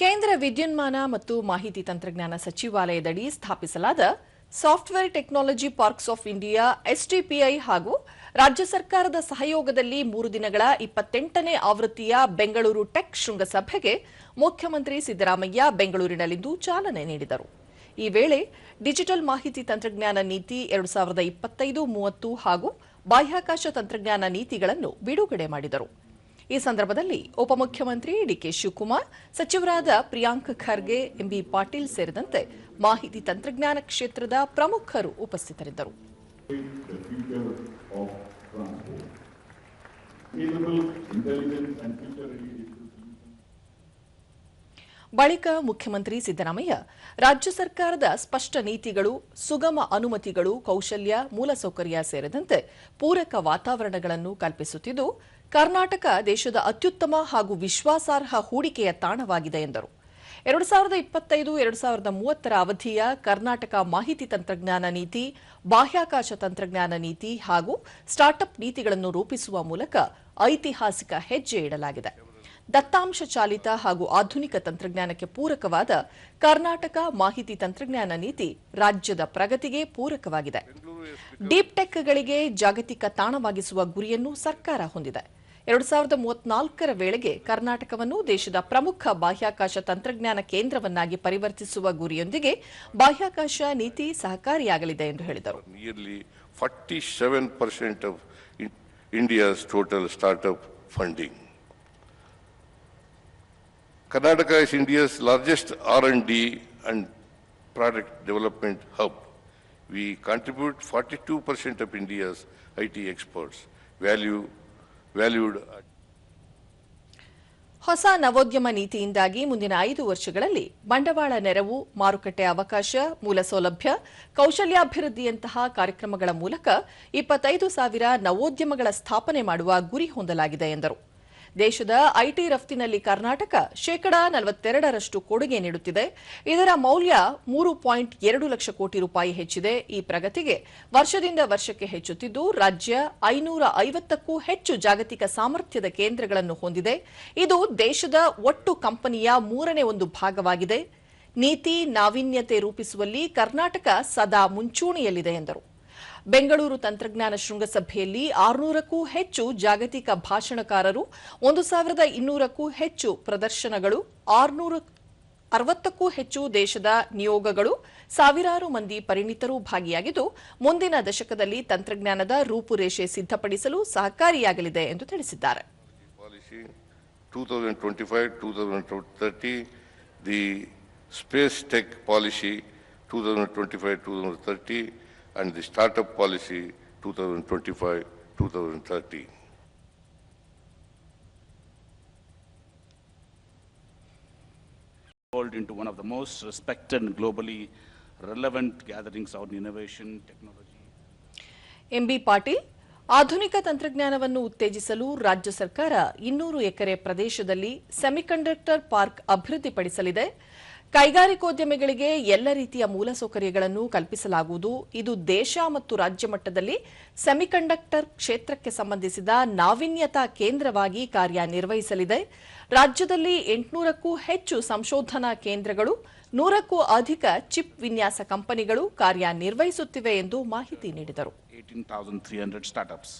ಕೇಂದ್ರ ವಿದ್ಯುನ್ಮಾನ ಮತ್ತು ಮಾಹಿತಿ ತಂತ್ರಜ್ಞಾನ ಸಚಿವಾಲಯದಡಿ ಸ್ಥಾಪಿಸಲಾದ software technology parks of India STPI ಹಾಗೂ ರಾಜ್ಯ ಸರ್ಕಾರದ ಸಹಯೋಗದಲ್ಲಿ ಮೂರು ದಿನಗಳ ಇಪ್ಪತ್ತೆಂಟನೇ ಆವೃತ್ತಿಯ ಬೆಂಗಳೂರು ಟೆಕ್ ಶೃಂಗಸಭೆಗೆ ಮುಖ್ಯಮಂತ್ರಿ ಸಿದ್ದರಾಮಯ್ಯ ಬೆಂಗಳೂರಿನಲ್ಲಿಂದು ಚಾಲನೆ ನೀಡಿದರು. ಈ ವೇಳೆ ಡಿಜಿಟಲ್ ಮಾಹಿತಿ ತಂತ್ರಜ್ಞಾನ ನೀತಿ ಎರಡು ಸಾವಿರದ ಇಪ್ಪತ್ತೈದು, ಮೂವತ್ತು ಹಾಗೂ ಬಾಹ್ಯಾಕಾಶ ತಂತ್ರಜ್ಞಾನ ನೀತಿಗಳನ್ನು ಬಿಡುಗಡೆ ಮಾಡಿದರು. ಈ ಸಂದರ್ಭದಲ್ಲಿ ಉಪಮುಖ್ಯಮಂತ್ರಿ ಡಿಕೆ ಶಿವಕುಮಾರ್, ಸಚಿವರಾದ ಪ್ರಿಯಾಂಕ್ ಖರ್ಗೆ, ಎಂಬಿ ಪಾಟೀಲ್ ಸೇರಿದಂತೆ ಮಾಹಿತಿ ತಂತ್ರಜ್ಞಾನ ಕ್ಷೇತ್ರದ ಪ್ರಮುಖರು ಉಪಸ್ಥಿತರಿದ್ದರು. ಬಳಿಕ ಮುಖ್ಯಮಂತ್ರಿ ಸಿದ್ದರಾಮಯ್ಯ, ರಾಜ್ಯ ಸರ್ಕಾರದ ಸ್ಪಷ್ಟ ನೀತಿಗಳು, ಸುಗಮ ಅನುಮತಿಗಳು, ಕೌಶಲ್ಯ, ಮೂಲಸೌಕರ್ಯ ಸೇರಿದಂತೆ ಪೂರಕ ವಾತಾವರಣಗಳನ್ನು ಕಲ್ಪಿಸುತ್ತಿದ್ದು ಕರ್ನಾಟಕ ದೇಶದ ಅತ್ಯುತ್ತಮ ಹಾಗೂ ವಿಶ್ವಾಸಾರ್ಹ ಹೂಡಿಕೆಯ ತಾಣವಾಗಿದೆ ಎಂದರು. ಎರಡು ಸಾವಿರದ ಇಪ್ಪತ್ತೈದು, ಎರಡು ಸಾವಿರದ ಮೂವತ್ತರ ಅವಧಿಯ ಕರ್ನಾಟಕ ಮಾಹಿತಿ ತಂತ್ರಜ್ಞಾನ ನೀತಿ, ಬಾಹ್ಯಾಕಾಶ ತಂತ್ರಜ್ಞಾನ ನೀತಿ ಹಾಗೂ ಸ್ಟಾರ್ಟ್ಅಪ್ ನೀತಿಗಳನ್ನು ರೂಪಿಸುವ ಮೂಲಕ ಐತಿಹಾಸಿಕ ಹೆಜ್ಜೆ ಇಡಲಾಗಿದೆ. ದತ್ತಾಂಶ ಚಾಲಿತ ಹಾಗೂ ಆಧುನಿಕ ತಂತ್ರಜ್ಞಾನಕ್ಕೆ ಪೂರಕವಾದ ಕರ್ನಾಟಕ ಮಾಹಿತಿ ತಂತ್ರಜ್ಞಾನ ನೀತಿ ರಾಜ್ಯದ ಪ್ರಗತಿಗೆ ಪೂರಕವಾಗಿದೆ. ಡೀಪ್ ಟೆಕ್ಗಳಿಗೆ ಜಾಗತಿಕ ತಾಣವಾಗಿಸುವ ಗುರಿಯನ್ನು ಸರ್ಕಾರ ಹೊಂದಿದೆ. ಎರಡು ಸಾವಿರದ ಮೂವತ್ನಾಲ್ಕರ ವೇಳೆಗೆ ಕರ್ನಾಟಕವನ್ನು ದೇಶದ ಪ್ರಮುಖ ಬಾಹ್ಯಾಕಾಶ ತಂತ್ರಜ್ಞಾನ ಕೇಂದ್ರವನ್ನಾಗಿ ಪರಿವರ್ತಿಸುವ ಗುರಿಯೊಂದಿಗೆ ಬಾಹ್ಯಾಕಾಶ ನೀತಿ ಸಹಕಾರಿಯಾಗಲಿದೆ ಎಂದು ಹೇಳಿದರು nearly 47% of funding India's total startup funding. Karnataka is India's largest R&D and product development hub. We contribute 42% of India's IT exports, value, at ಹೊಸ ನವೋದ್ಯಮ ನೀತಿಯಿಂದಾಗಿ ಮುಂದಿನ ಐದು ವರ್ಷಗಳಲ್ಲಿ ಬಂಡವಾಳ ನೆರವು, ಮಾರುಕಟ್ಟೆ ಅವಕಾಶ, ಮೂಲ ಸೌಲಭ್ಯ, ಕೌಶಲ್ಯಾಭಿವೃದ್ಧಿಯಂತಹ ಕಾರ್ಯಕ್ರಮಗಳ ಮೂಲಕ ಇಪ್ಪತ್ತೈದು ಸಾವಿರ ನವೋದ್ಯಮಗಳ ಸ್ಥಾಪನೆ ಮಾಡುವ ಗುರಿ ಹೊಂದಲಾಗಿದೆ ಎಂದರು. ದೇಶದ ಐಟಿ ರಫ್ತಿನಲ್ಲಿ ಕರ್ನಾಟಕ ಶೇಕಡಾ ನಲವತ್ತೆರಡರಷ್ಟು ಕೊಡುಗೆ ನೀಡುತ್ತಿದೆ. ಇದರ ಮೌಲ್ಯ ಮೂರು ಪಾಯಿಂಟ್ ಎರಡು ಲಕ್ಷ ಕೋಟಿ ರೂಪಾಯಿ ಹೆಚ್ಚಿದೆ. ಈ ಪ್ರಗತಿಗೆ ವರ್ಷದಿಂದ ವರ್ಷಕ್ಕೆ ಹೆಚ್ಚುತ್ತಿದ್ದು, ರಾಜ್ಯ ಐನೂರ ಐವತ್ತಕ್ಕೂ ಹೆಚ್ಚು ಜಾಗತಿಕ ಸಾಮರ್ಥ್ಯದ ಕೇಂದ್ರಗಳನ್ನು ಹೊಂದಿದೆ. ಇದು ದೇಶದ ಒಟ್ಟು ಕಂಪನಿಯ ಮೂರನೇ ಒಂದು ಭಾಗವಾಗಿದೆ. ನೀತಿ ನಾವೀನ್ಯತೆ ರೂಪಿಸುವಲ್ಲಿ ಕರ್ನಾಟಕ ಸದಾ ಮುಂಚೂಣಿಯಲ್ಲಿದೆ ಎಂದರು. ಬೆಂಗಳೂರು ತಂತ್ರಜ್ಞಾನ ಶೃಂಗಸಭೆಯಲ್ಲಿ ಆರುನೂರಕ್ಕೂ ಹೆಚ್ಚು ಜಾಗತಿಕ ಭಾಷಣಕಾರರು ಒಂದು ಸಾವಿರದ ಇನ್ನೂರಕ್ಕೂ ಹೆಚ್ಚು ಪ್ರದರ್ಶನಗಳು ಆರುನೂರ ಅರವತ್ತಕ್ಕೂ ಹೆಚ್ಚು ದೇಶದ ನಿಯೋಗಗಳು ಸಾವಿರಾರು ಮಂದಿ ಪರಿಣಿತರು ಭಾಗಿಯಾಗಿದ್ದು ಮುಂದಿನ ದಶಕದಲ್ಲಿ ತಂತ್ರಜ್ಞಾನದ ರೂಪುರೇಷೆ ಸಿದ್ಧಪಡಿಸಲು ಸಹಕಾರಿಯಾಗಲಿದೆ ಎಂದು ತಿಳಿಸಿದ್ದಾರೆ. Policy 2025-2030, the space tech policy 2025-2030, and the startup policy 2025-2030. evolved into one of the most respected and globally relevant gatherings on innovation, technology. MB Patil ಆಧುನಿಕ ತಂತ್ರಜ್ಞಾನವನ್ನು ಉತ್ತೇಜಿಸಲು ರಾಜ್ಯ ಸರ್ಕಾರ ಇನ್ನೂರು ಎಕರೆ ಪ್ರದೇಶದಲ್ಲಿ ಸೆಮಿಕಂಡಕ್ಟರ್ ಪಾರ್ಕ್ ಅಭಿವೃದ್ಧಿಪಡಿಸಲಿದೆ ಕೈಗಾರಿಕೋದ್ಯಮಿಗಳಿಗೆ ಎಲ್ಲ ರೀತಿಯ ಮೂಲಸೌಕರ್ಯಗಳನ್ನು ಕಲ್ಪಿಸಲಾಗುವುದು. ಇದು ದೇಶ ಮತ್ತು ರಾಜ್ಯ ಮಟ್ಟದಲ್ಲಿ ಸೆಮಿಕಂಡಕ್ಟರ್ ಕ್ಷೇತ್ರಕ್ಕೆ ಸಂಬಂಧಿಸಿದ ನಾವೀನ್ಯತಾ ಕೇಂದ್ರವಾಗಿ ಕಾರ್ಯನಿರ್ವಹಿಸಲಿದೆ. ರಾಜ್ಯದಲ್ಲಿ ಎಂಟುನೂರಕ್ಕೂ ಹೆಚ್ಚು ಸಂಶೋಧನಾ ಕೇಂದ್ರಗಳು ನೂರಕ್ಕೂ ಅಧಿಕ ಚಿಪ್ ವಿನ್ಯಾಸ ಕಂಪನಿಗಳು ಕಾರ್ಯನಿರ್ವಹಿಸುತ್ತಿವೆ ಎಂದು ಮಾಹಿತಿ ನೀಡಿದರು. 18,300 startups.